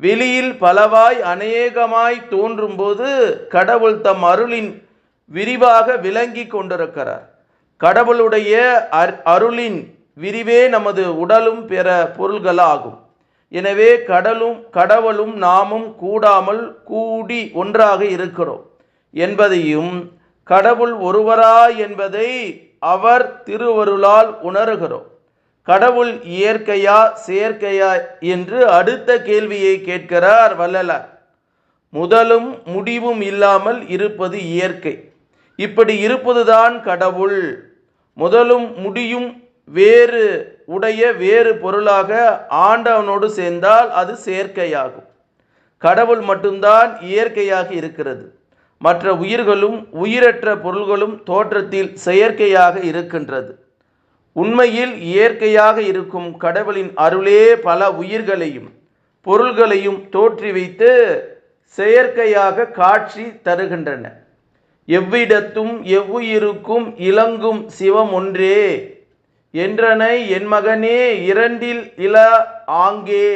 வெளியில் பலவாய் அநேகமாய் தோன்றும்போது கடவுள் தம் அருளின் விரிவாக விளங்கி கொண்டிருக்கிறார். கடவுளுடைய அர்- அருளின் விரிவே நமது உடலும் பிற பொருள்களாகும். எனவே கடலும் கடவுளும் நாமும் கூடாமல் கூடி ஒன்றாக இருக்கிறோம். என்பதையும் கடவுள் ஒருவரா என்பதை அவர் திருவருளால் உணர்கிறோம். கடவுள் இயற்கையா செயற்கையா என்று அடுத்த கேள்வியை கேட்கிறார் வள்ளலார். முதலும் முடிவும் இல்லாமல் இருப்பது இயற்கை. இப்படி இருப்பதுதான் கடவுள். முதலும் முடியும் வேறு உடைய வேறு பொருளாக ஆண்டவனோடு சேர்ந்தால் அது செயற்கையாகும். கடவுள் மட்டும்தான் இயற்கையாக இருக்கிறது. மற்ற உயிர்களும் உயிரற்ற பொருள்களும் தோற்றத்தில் செயற்கையாக இருக்கின்றது. உண்மையில் இயற்கையாக இருக்கும் கடவுளின் அருளே பல உயிர்களையும் பொருள்களையும் தோற்றி வைத்து செயற்கையாக காட்சி தருகின்றன. எவ்விடத்தும் எவ்வுயிருக்கும் இலங்கும் சிவம் ஒன்றே. என்றனை என் மகனே இரண்டில் இல ஆங்கே.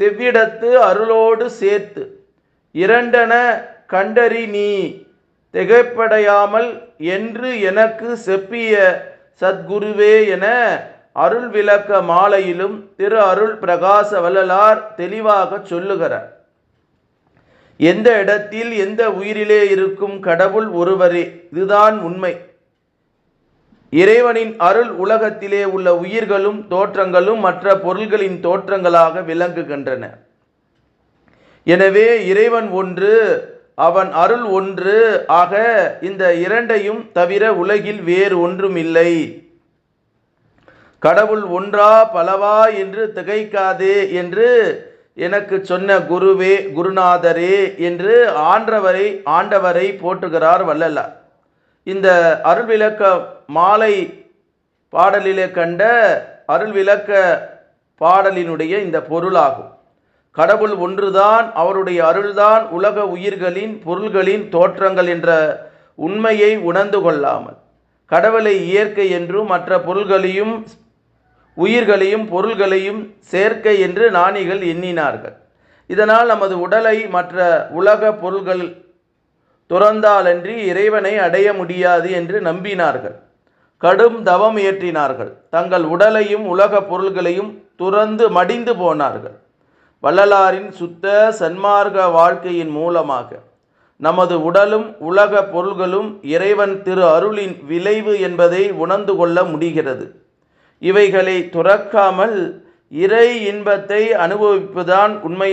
செவ்விடத்து அருளோடு சேர்த்து இரண்டென கண்டறி நீ. திகைப்படையாமல் என்று எனக்கு செப்பிய சத்குருவே என அருள் விளக்க மாலையிலும் திரு அருள் பிரகாச வள்ளலார் தெளிவாக சொல்லுகிறார். எந்த இடத்தில் எந்த உயிரிலே இருக்கும் கடவுள் ஒருவரே இதுதான் உண்மை. இறைவனின் அருள் உலகத்திலே உள்ள உயிர்களும் தோற்றங்களும் மற்ற பொருள்களின் தோற்றங்களாக விளங்குகின்றன. எனவே இறைவன் ஒன்று அவன் அருள் ஒன்று. ஆக இந்த இரண்டையும் தவிர உலகில் வேறு ஒன்றும் இல்லை கடவுள் ஒன்றா பலவா என்று திகைக்காதே என்று எனக்கு சொன்ன குருவே குருநாதரே என்று ஆண்டவரை ஆண்டவரை போற்றுகிறார் வள்ளலார் இந்த அருள் விளக்க மாலை பாடலிலே கண்ட அருள் விளக்க பாடலினுடைய இந்த பொருளாகும். கடவுள் ஒன்றுதான் அவருடைய அருள்தான் உலக உயிர்களின் பொருள்களின் தோற்றங்கள் என்ற உண்மையை உணர்ந்து கொள்ளாமல் கடவுளை இயற்கை என்றும் மற்ற பொருள்களையும் உயிர்களையும் பொருள்களையும் சேர்க்கை என்று நாணிகள் எண்ணினார்கள். இதனால் நமது உடலை மற்ற உலக பொருள்கள் துறந்தாலன்றி இறைவனை அடைய முடியாது என்று நம்பினார்கள். கடும் தவம் இயற்றினார்கள் தங்கள் உடலையும் உலக பொருள்களையும் துறந்து மடிந்து போனார்கள். வள்ளலாரின் சுத்த சன்மார்க்க வாழ்க்கையின் மூலமாக நமது உடலும் உலக பொருள்களும் இறைவன் திரு அருளின் விளைவு என்பதை உணர்ந்து கொள்ள முடிகிறது. இவைகளை துறக்காமல் இறை இன்பத்தை அனுபவிப்புதான் உண்மை